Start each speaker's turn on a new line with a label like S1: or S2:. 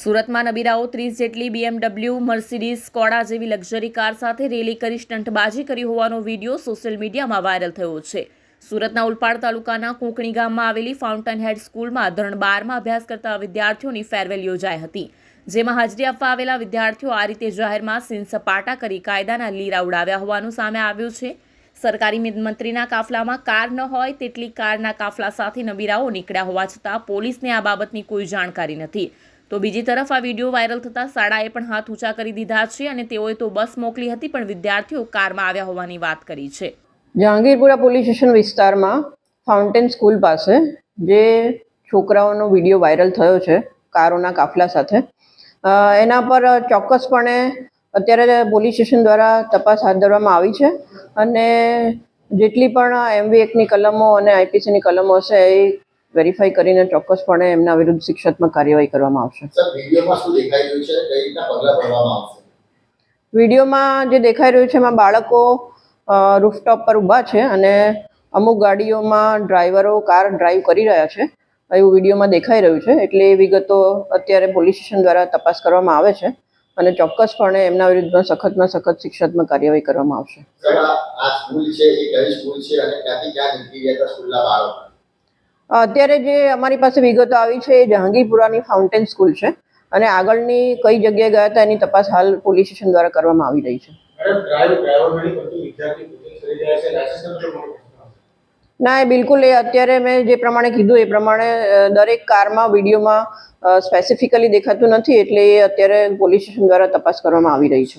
S1: સુરતમાં નબીરાઓ ત્રીસ જેટલી બીએમડબલ્યુ મર્સિડીઝ સ્કોડા જેવી લક્ઝરી કાર સાથે રેલી કરી સ્ટંટબાજી કરી હોવાનો વીડિયો સોશિયલ મીડિયામાં વાયરલ થયો છે. સુરતના ઉલપાડ તાલુકાના કોંકણી ગામમાં આવેલી ફાઉન્ટન હેડ સ્કૂલમાં ધોરણ બારમાં અભ્યાસ કરતા વિદ્યાર્થીઓની ફેરવેલ યોજાઈ હતી. જેમાં હાજરી આપવા આવેલા વિદ્યાર્થીઓ આ રીતે જાહેરમાં સીન સપાટા કરી કાયદાના લીરા ઉડાવ્યા હોવાનું સામે આવ્યું છે. સરકારી મંત્રીના કાફલામાં કાર ન હોય તેટલી કારના કાફલા સાથે નબીરાઓ નીકળ્યા હોવા છતાં પોલીસને આ બાબતની કોઈ જાણકારી નથી. તો બીજી તરફ આ વીડિયો વાયરલ થતાં શાળાએ પણ હાથ ઊંચા કરી દીધા છે અને તેઓએ તો બસ મોકલી હતી, પણ વિદ્યાર્થીઓ કારમાં આવ્યા હોવાની વાત કરી છે.
S2: જહાંગીરપુરા પોલીસ સ્ટેશન વિસ્તારમાં ફાઉન્ટેન સ્કૂલ પાસે જે છોકરાઓનો વીડિયો વાયરલ થયો છે, કારોના કાફલા સાથે એના પર ચોક્કસપણે અત્યારે પોલીસ સ્ટેશન દ્વારા તપાસ હાથ ધરવામાં આવી છે અને જેટલી પણ એમવી એકની કલમો અને આઈપીસીની કલમો હશે, એ વેરીફાઈ કરીને ચોક્કસપણે એમના વિરુદ્ધ શિક્ષાત્મક કાર્યવાહી કરવામાં આવશે.
S3: વિડીયોમાં
S2: જે દેખાઈ રહ્યું છે એમાં બાળકો રૂફટોપ પર ઊભા છે અને અમુક ગાડીઓમાં ડ્રાઈવરો કાર ડ્રાઈવ કરી રહ્યા છે. એવું વિડીયોમાં દેખાઈ રહ્યું છે. એટલે એ વિગતો અત્યારે પોલીસ સ્ટેશન દ્વારા તપાસ કરવામાં આવે છે અને ચોક્કસપણે એમના વિરુદ્ધમાં સખતમાં સખત શિક્ષાત્મક કાર્યવાહી કરવામાં આવશે.
S3: આ આ સ્કૂલ છે એ કઈ સ્કૂલ છે અને ક્યાંથી ક્યાં નીકળી ગયા સ્કૂલના બાળકો?
S2: અત્યારે જે અમારી પાસે વિગતો આવી છે એ જહાંગીરપુરાની ફાઉન્ટેન સ્કૂલ છે અને આગળની કઈ જગ્યાએ ગયા હતા એની તપાસ હાલ પોલીસ સ્ટેશન દ્વારા કરવામાં આવી રહી છે. ના, એ બિલકુલ, એ અત્યારે મેં જે પ્રમાણે કીધું એ પ્રમાણે દરેક કારમાં, વિડીયોમાં સ્પેસિફિકલી દેખાતું નથી એટલે એ અત્યારે પોલીસ સ્ટેશન દ્વારા તપાસ કરવામાં આવી રહી છે.